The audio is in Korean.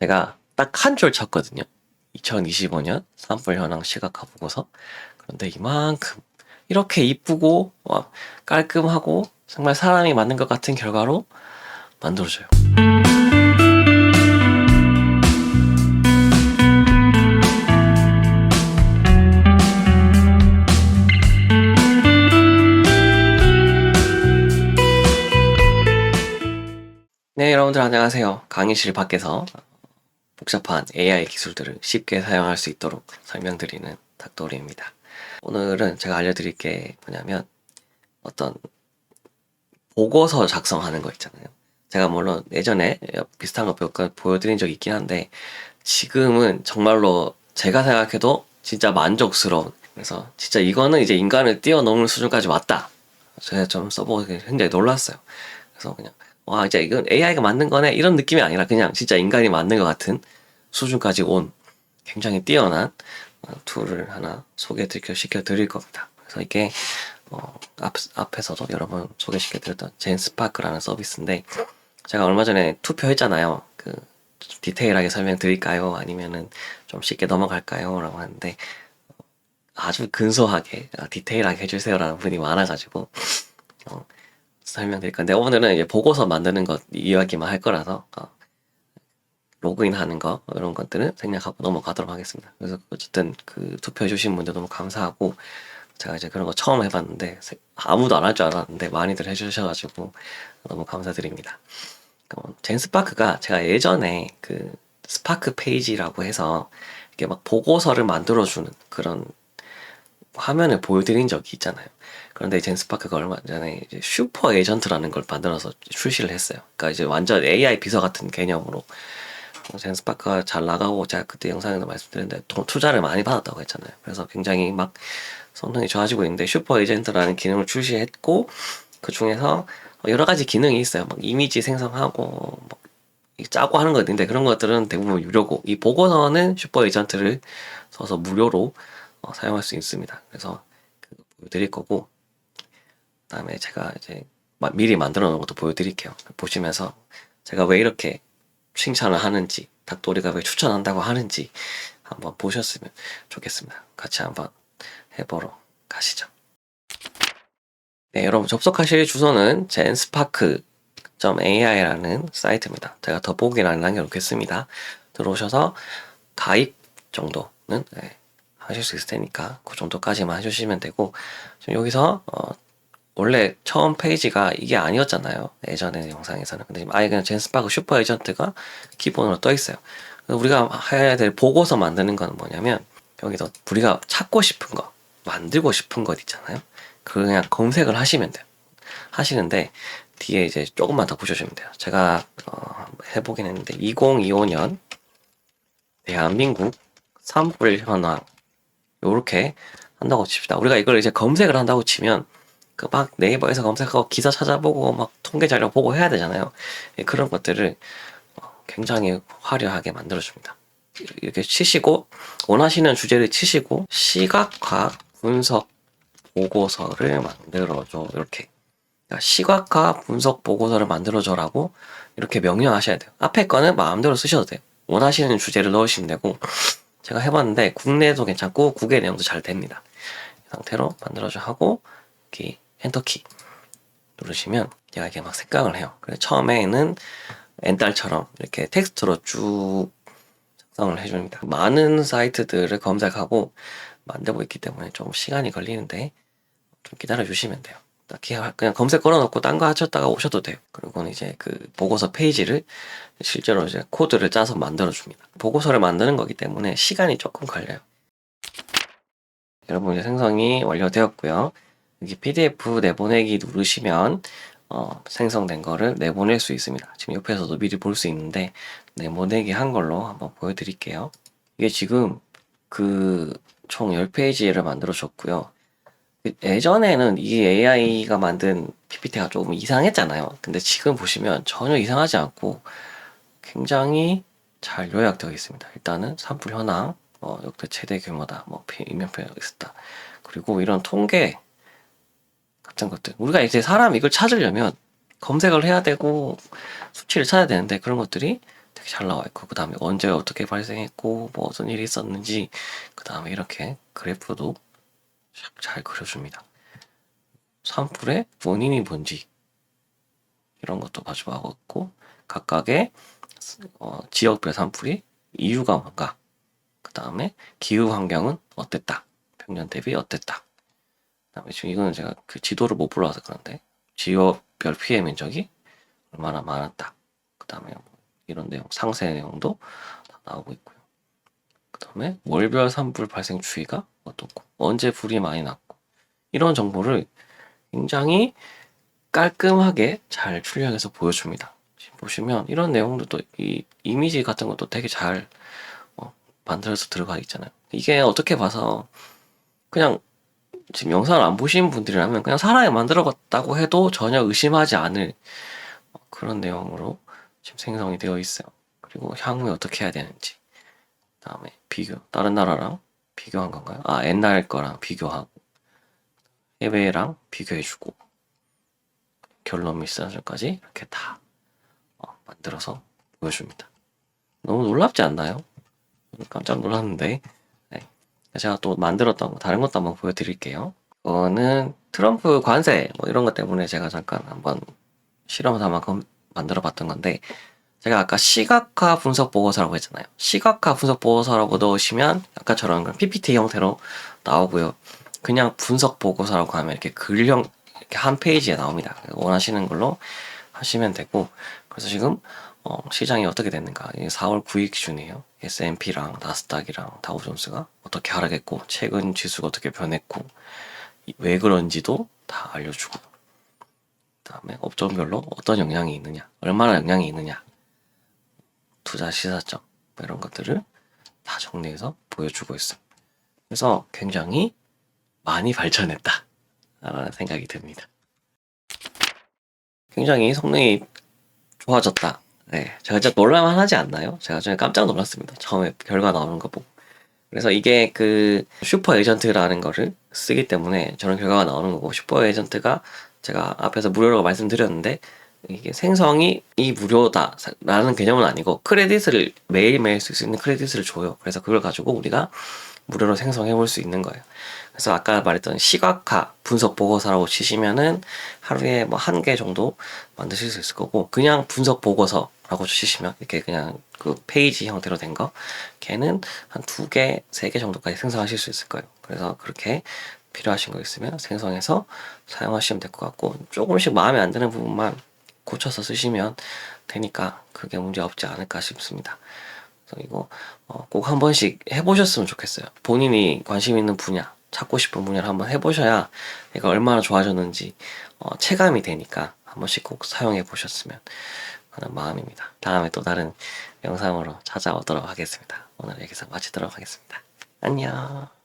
제가 딱 한 줄 쳤거든요. 2025년 산불 현황 시각화 보고서. 그런데 이만큼 이렇게 이쁘고 와, 깔끔하고 정말 사람이 맞는 것 같은 결과로 만들어져요. 네, 여러분들 안녕하세요. 강의실 밖에서 복잡한 AI 기술들을 쉽게 사용할 수 있도록 설명드리는 닥도리입니다. 오늘은 제가 알려드릴 게 뭐냐면 어떤 보고서 작성하는 거 있잖아요. 제가 물론 예전에 비슷한 거 보여드린 적이 있긴 한데 지금은 정말로 제가 생각해도 진짜 만족스러운 그래서 진짜 이거는 이제 인간을 뛰어넘을 수준까지 왔다. 제가 좀 써보고 굉장히 놀랐어요. 그래서 그냥 와 이제 이건 AI가 만든 거네 이런 느낌이 아니라 그냥 진짜 인간이 만든 것 같은 수준까지 온 굉장히 뛰어난 어, 툴을 하나 소개 시켜 드릴 겁니다. 그래서 이게 어, 앞, 앞에서도 여러 번 소개시켜 드렸던 젠스파크라는 서비스인데 제가 얼마 전에 투표했잖아요. 그 디테일하게 설명드릴까요? 아니면은 좀 쉽게 넘어갈까요? 라고 하는데 아주 근소하게 아, 디테일하게 해주세요라는 분이 많아가지고 어, 설명드릴 건데 오늘은 이제 보고서 만드는 것 이야기만 할 거라서 어, 로그인 하는 거 이런 것들은 생략하고 넘어가도록 하겠습니다. 그래서 어쨌든 그 투표해 주신 분들 너무 감사하고 제가 이제 그런 거 처음 해봤는데 세- 아무도 안 할 줄 알았는데 많이들 해주셔가지고 너무 감사드립니다. 어, 젠스파크가 제가 예전에 그 스파크 페이지라고 해서 이렇게 막 보고서를 만들어주는 그런 화면을 보여드린 적이 있잖아요. 그런데 젠스파크가 얼마 전에 이제 슈퍼 에이전트라는 걸 만들어서 출시를 했어요. 그러니까 이제 완전 AI 비서 같은 개념으로 어, 젠스 파크가 잘 나가고 제가 그때 영상에도 말씀드렸는데 돈 투자를 많이 받았다고 했잖아요. 그래서 굉장히 막 성능이 좋아지고 있는데 슈퍼 에이전트라는 기능을 출시했고 그 중에서 여러 가지 기능이 있어요. 막 이미지 생성하고 막 짜고 하는 거 있는데 그런 것들은 대부분 유료고 이 보고서는 슈퍼 에이전트를 써서 무료로 어, 사용할 수 있습니다. 그래서 그거 보여드릴 거고 그다음에 제가 이제 마- 미리 만들어 놓은 것도 보여드릴게요. 보시면서 제가 왜 이렇게 칭찬을 하는지 닭도리가 왜 추천한다고 하는지 한번 보셨으면 좋겠습니다. 같이 한번 해보러 가시죠. 네, 여러분 접속하실 주소는 젠스파크.ai라는 사이트입니다. 제가 더보기란에 남겨놓겠습니다. 들어오셔서 가입 정도는 네, 하실 수 있을 테니까 그 정도까지만 해주시면 되고 지금 여기서 어, 원래 처음 페이지가 이게 아니었잖아요. 예전에 영상에서는. 근데 지금 아예 그냥 젠스파크 슈퍼 에이전트가 기본으로 떠 있어요. 우리가 해야 될 보고서 만드는 건 뭐냐면 여기서 우리가 찾고 싶은 거, 만들고 싶은 것 있잖아요. 그냥 검색을 하시면 돼요. 하시는데 뒤에 이제 조금만 더 보셔주면 돼요. 제가 어, 해보긴 했는데 2025년 대한민국 산불 현황 요렇게 한다고 칩시다. 우리가 이걸 이제 검색을 한다고 치면 그 막 네이버에서 검색하고 기사 찾아보고 막 통계 자료 보고 해야 되잖아요. 예, 그런 것들을 어, 굉장히 화려하게 만들어줍니다. 이렇게 치시고 원하시는 주제를 치시고 시각화 분석 보고서를 만들어줘 이렇게 그러니까 시각화 분석 보고서를 만들어줘라고 이렇게 명령하셔야 돼요. 앞에 거는 마음대로 쓰셔도 돼요. 원하시는 주제를 넣으시면 되고 제가 해봤는데 국내도 괜찮고 국외 내용도 잘 됩니다. 이 상태로 만들어줘 하고 여기 엔터키 누르시면 얘가 이렇게 막 색강을 해요. 그래서 처음에는 엔딸처럼 이렇게 텍스트로 쭉 작성을 해줍니다. 많은 사이트들을 검색하고 만들고 있기 때문에 좀 시간이 걸리는데 좀 기다려 주시면 돼요. 딱히 하- 그냥 검색 걸어놓고 딴 거 하셨다가 오셔도 돼요. 그리고는 이제 그 보고서 페이지를 실제로 이제 코드를 짜서 만들어 줍니다. 보고서를 만드는 거기 때문에 시간이 조금 걸려요. 여러분 이제 생성이 완료되었고요. 여기 PDF 내보내기 누르시면 어, 생성된 거를 내보낼 수 있습니다. 지금 옆에서도 미리 볼 수 있는데 내보내기 한 걸로 한번 보여드릴게요. 이게 지금 그 총 10페이지를 만들어 줬고요. 예전에는 이 AI가 만든 PPT가 조금 이상했잖아요. 근데 지금 보시면 전혀 이상하지 않고 굉장히 잘 요약되어 있습니다. 일단은 산불 현황, 뭐 역대 최대 규모다, 뭐 피- 인명피해가 있었다. 그리고 이런 통계 같은 것들. 우리가 이제 사람 이걸 찾으려면 검색을 해야 되고 수치를 찾아야 되는데 그런 것들이 되게 잘 나와 있고 그 다음에 언제 어떻게 발생했고 뭐 어떤 일이 있었는지 그 다음에 이렇게 그래프도 샥잘 그려줍니다. 산불의 원인이 뭔지 이런 것도 봐주고 있고 각각의 어, 지역별 산불이 이유가 뭔가 그 다음에 기후 환경은 어땠다 평년 대비 어땠다 그 다음에 지금 이거는 제가 그 지도를 못 불러와서 그런데 지역별 피해 면적이 얼마나 많았다 그 다음에 이런 내용 상세 내용도 다 나오고 있고요 그 다음에 월별 산불 발생 추이가 어떻고 언제 불이 많이 났고 이런 정보를 굉장히 깔끔하게 잘 출력해서 보여줍니다. 지금 보시면 이런 내용들도 이 이미지 같은 것도 되게 잘 어, 만들어서 들어가 있잖아요. 이게 어떻게 봐서 그냥 지금 영상을 안 보신 분들이라면 그냥 사람이 만들어갔다고 해도 전혀 의심하지 않을 어, 그런 내용으로 지금 생성이 되어 있어요. 그리고 향후에 어떻게 해야 되는지, 그다음에 비교, 다른 나라랑 비교한 건가요? 아, 옛날 거랑 비교하고 해외랑 비교해주고 결론 미스까지 이렇게 다 어, 만들어서 보여줍니다. 너무 놀랍지 않나요? 깜짝 놀랐는데 네. 제가 또 만들었던 거 다른 것도 한번 보여드릴게요. 이거는 트럼프 관세 뭐 이런 것 때문에 제가 잠깐 한번 실험 삼아 그 만들어 봤던 건데 제가 아까 시각화 분석 보고서라고 했잖아요. 시각화 분석 보고서라고 넣으시면 아까처럼 그런 PPT 형태로 나오고요. 그냥 분석 보고서라고 하면 이렇게 글형 이렇게 한 페이지에 나옵니다. 원하시는 걸로 하시면 되고 그래서 지금 어, 시장이 어떻게 됐는가 이게 4월 9일 기준이에요. S&P랑 나스닥이랑 다우존스가 어떻게 하락했고 최근 지수가 어떻게 변했고 이- 왜 그런지도 다 알려주고 그다음에 업종별로 어떤 영향이 있느냐 얼마나 영향이 있느냐 투자 시사점 뭐 이런 것들을 다 정리해서 보여주고 있습니다. 그래서 굉장히 많이 발전했다 라는 생각이 듭니다. 굉장히 성능이 좋아졌다. 네, 제가 진짜 놀랄만 하지 않나요? 제가 좀 깜짝 놀랐습니다. 처음에 결과 나오는 거 보고. 그래서 이게 그 슈퍼 에이전트라는 거를 쓰기 때문에 저런 결과가 나오는 거고 슈퍼 에이전트가 제가 앞에서 무료라고 말씀드렸는데 이게 생성이 이 무료다라는 개념은 아니고 크레딧을 매일매일 쓸 수 있는 크레딧을 줘요. 그래서 그걸 가지고 우리가 무료로 생성해 볼 수 있는 거예요. 그래서 아까 말했던 시각화 분석 보고서라고 치시면은 하루에 뭐 한 개 정도 만드실 수 있을 거고 그냥 분석 보고서라고 치시면 이렇게 그냥 그 페이지 형태로 된 거 걔는 한 두 개, 세 개 정도까지 생성하실 수 있을 거예요. 그래서 그렇게 필요하신 거 있으면 생성해서 사용하시면 될 것 같고 조금씩 마음에 안 드는 부분만 고쳐서 쓰시면 되니까 그게 문제 없지 않을까 싶습니다. 이거 어, 꼭 한 번씩 해보셨으면 좋겠어요. 본인이 관심 있는 분야, 찾고 싶은 분야를 한번 해보셔야 얘가 얼마나 좋아졌는지 어, 체감이 되니까 한 번씩 꼭 사용해 보셨으면 하는 마음입니다. 다음에 또 다른 영상으로 찾아오도록 하겠습니다. 오늘 여기서 마치도록 하겠습니다. 안녕.